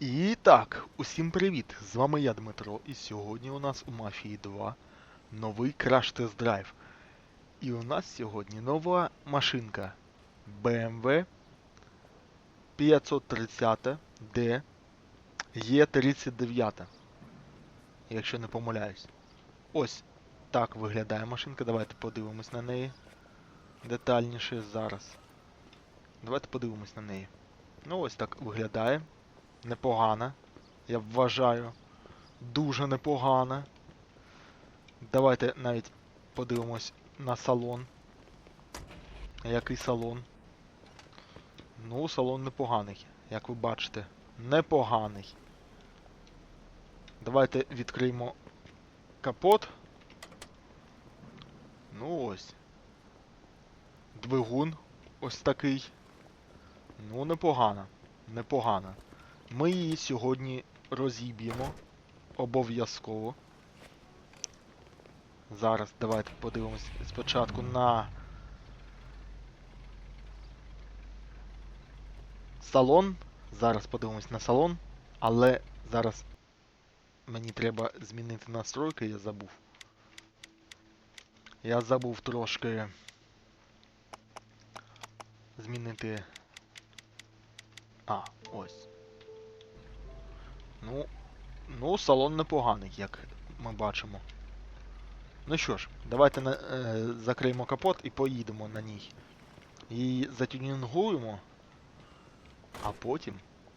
І так, усім привіт! З вами я, Дмитро, і сьогодні у нас у Мафії 2 новий краш тест драйв. І у нас сьогодні нова машинка BMW 530 D E39. Якщо не помиляюсь. Ось так виглядає машинка. Давайте подивимось на неї детальніше зараз. Давайте подивимось на неї. Ну ось так виглядає. Непогана. Я вважаю. Дуже непогана. Давайте навіть подивимось на салон. Який салон? Ну, салон непоганий, як ви бачите. Непоганий. Давайте відкриємо капот. Ну ось. Двигун ось такий. Ну, непогано. Непогано. Ми її сьогодні розіб'ємо. Обов'язково. Зараз давайте подивимось спочатку на салон. Зараз подивимось на салон, але зараз мені треба змінити настройки, я забув. Я забув трошки змінити. А, ось. Ну, ну, салон непоганий, як ми бачимо. Ну що ж, давайте на, е, закриємо капот і поїдемо на ній. Її затюнінгуємо, а потім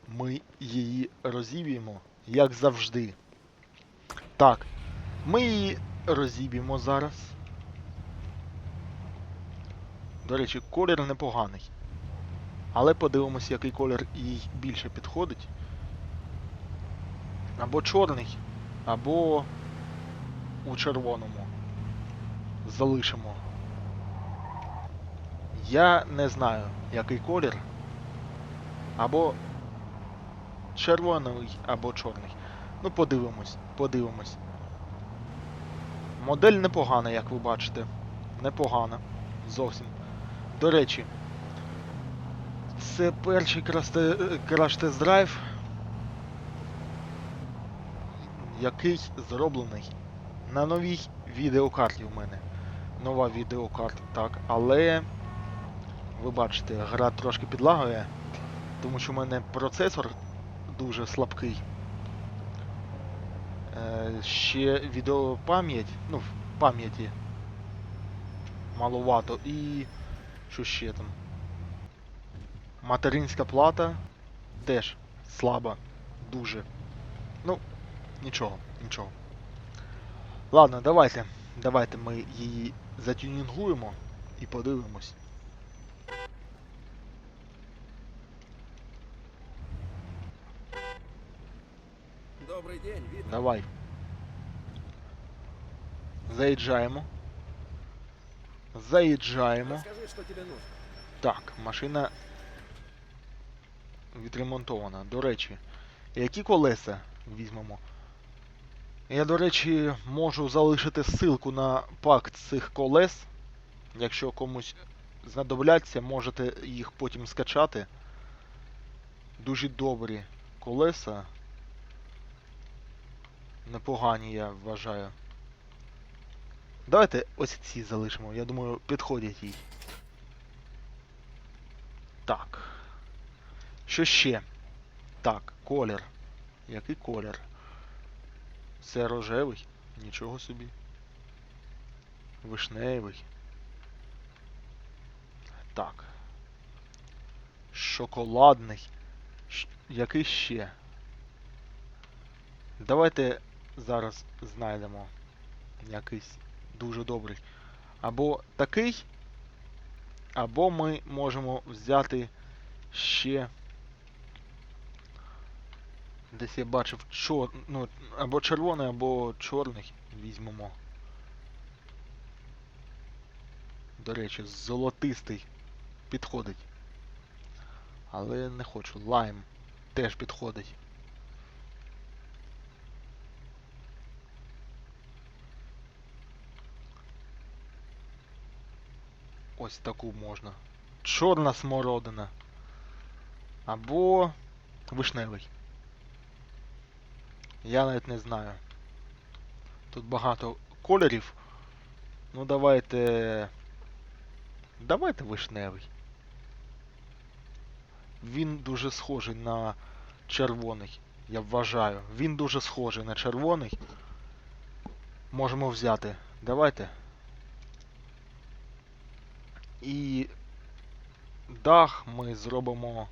ми її розіб'ємо, як завжди. Так, ми її розіб'ємо зараз. До речі, колір непоганий. Але подивимось, який колір їй більше підходить. Або чорний, або у червоному. Залишимо. Я не знаю, який колір. Або червоний, або чорний. Ну, подивимось, подивимось. Модель непогана, як ви бачите. Непогана. Зовсім. До речі, це перший краш-тест драйв, який зроблений на новій відеокарті в мене. Нова відеокарта, так, але ви бачите, гра трошки підлагує, тому що в мене процесор дуже слабкий. Е, ще відеопам'ять, ну, в пам'яті маловато і що ще там? Материнська плата теж слаба, дуже. Ну, нічого, нічого. Ладно, давайте. Давайте ми її затюнінгуємо і подивимось. Добрый день, Витер. Давай. Заїжджаємо. Заїжджаємо. Расскажи, что тебе нужно. Так, машина відремонтована. До речі, які колеса візьмемо? Я, до речі, можу залишити ссылку на пак цих колес. Якщо комусь знадобляться, можете їх потім скачати. Дуже добрі колеса. Непогані, я вважаю. Давайте ось ці залишимо. Я думаю, підходять їй. Так. Що ще? Так, колір. Який колір? Це рожевий? Нічого собі. Вишневий. Так. Шоколадний. Який ще? Давайте зараз знайдемо якийсь дуже добрий. Або такий, або ми можемо взяти ще. Десь я бачив чор... ну, або червоний, або чорний візьмемо. До речі, золотистий підходить. Але не хочу. Лайм теж підходить. Ось таку можна. Чорна смородина. Або вишневий. Я навіть не знаю. Тут багато кольорів. Ну давайте. Давайте вишневий. Він дуже схожий на червоний, я вважаю. Він дуже схожий на червоний. Можемо взяти. Давайте. І дах ми зробимо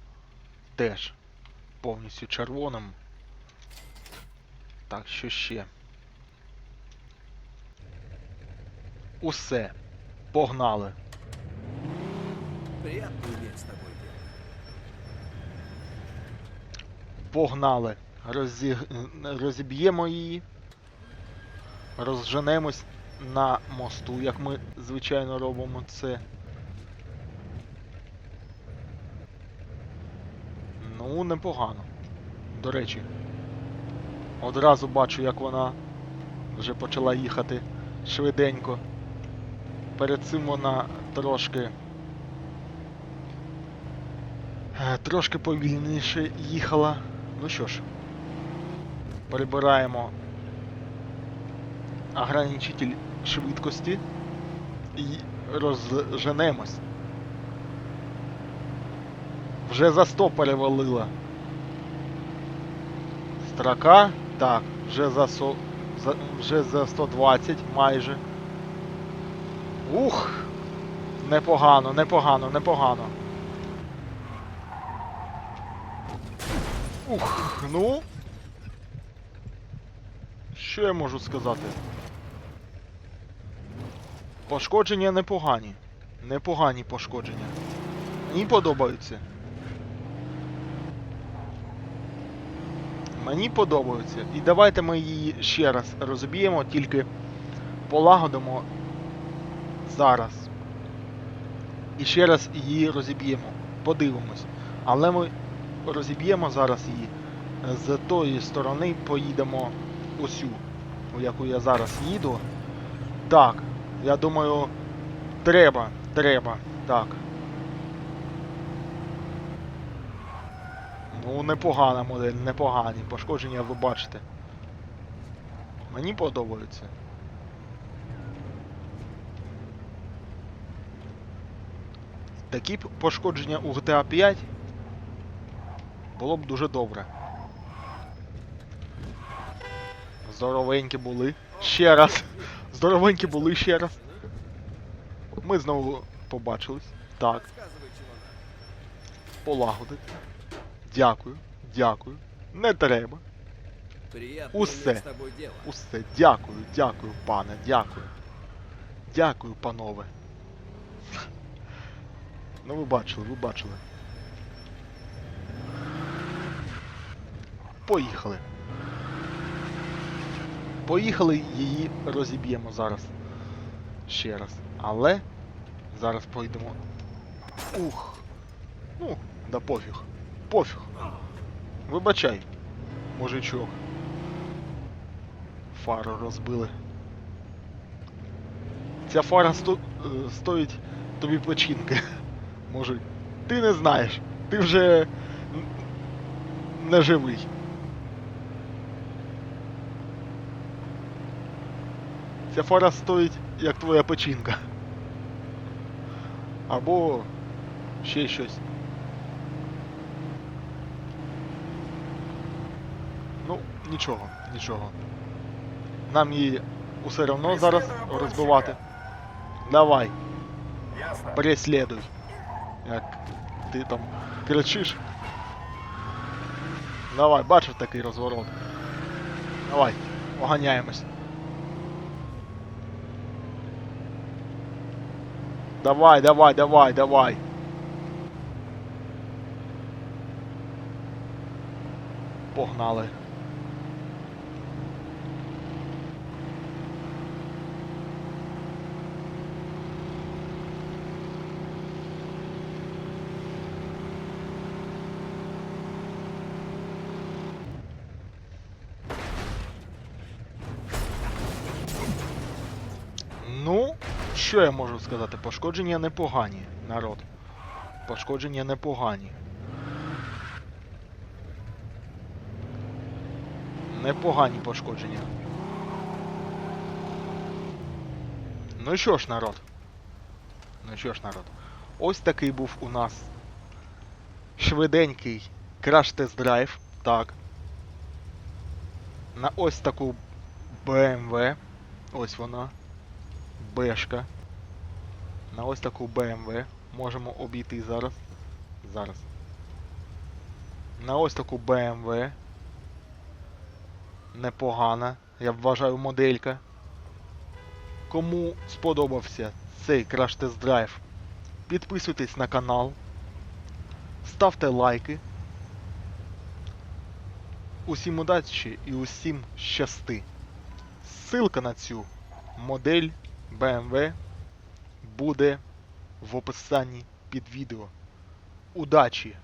теж повністю червоним. Так, що ще? Усе. Погнали. Приятно иметь с тобой. Погнали. Розі... Розіб'ємо її. Розженемось на мосту, як ми звичайно робимо це. Ну, непогано. До речі. Одразу бачу, як вона вже почала їхати швиденько. Перед цим вона трошки. е, Трошки повільніше їхала. Ну що ж, перебираємо ограничитель швидкості і розженемось. Вже за 100 перевалила. Строка. Так, вже за, со, за, вже за 120 майже. Ух! Непогано, непогано, непогано. Ух, ну. Що я можу сказати? Пошкодження непогані. Непогані пошкодження. Мені подобаються. Мені подобаються. І давайте ми її ще раз розб'ємо, тільки полагодимо зараз. І ще раз її розіб'ємо. Подивимось. Але ми розіб'ємо зараз її. З тої сторони поїдемо усю, у яку я зараз їду. Так, я думаю, треба, треба, так. Ну, непогана модель, непогані. Пошкодження ви бачите. Мені подобаються. Такі пошкодження у GTA 5 було б дуже добре. Здоровенькі були. Ще раз. Здоровенькі були ще раз. Ми знову побачились. Так, полагодити. Дякую, дякую. Не треба. Приятно Усе. с тобой дело. Усе, дякую, дякую, пане, дякую. Дякую, панове. Ну ви бачили, ви бачили. Поїхали. Поїхали, її розіб'ємо зараз. Ще раз. Але зараз пойдемо. Ух. Ну, да пофіг. Пофіг. Вибачай, мужичок. Фару розбили. Ця фара сто... е, стоїть тобі печінки. Може, ти не знаєш. Ти вже не живий. Ця фара стоїть як твоя печінка. Або ще щось. Ну, нічого, нічого. Нам її усе одно зараз розбивати. Давай, Ясно. преслідуй. Як ти там кричиш. Давай, бачив такий розворот. Давай, оганяємось. Давай, давай, давай, давай. Погнали. Ну, що я можу сказати? Пошкодження непогані, народ. Пошкодження непогані. Непогані пошкодження. Ну що ж, народ. Ну що ж, народ. Ось такий був у нас швиденький краш-тест-драйв. Так. На ось таку BMW. Ось вона. Бешка. На ось таку BMW. Можемо обійти зараз. Зараз. На ось таку BMW. Непогана, я вважаю, моделька. Кому сподобався цей краш-тест-драйв, підписуйтесь на канал, ставте лайки. Усім удачі і усім щасти. Ссылка на цю модель BMW буде в описанні під відео. Удачі!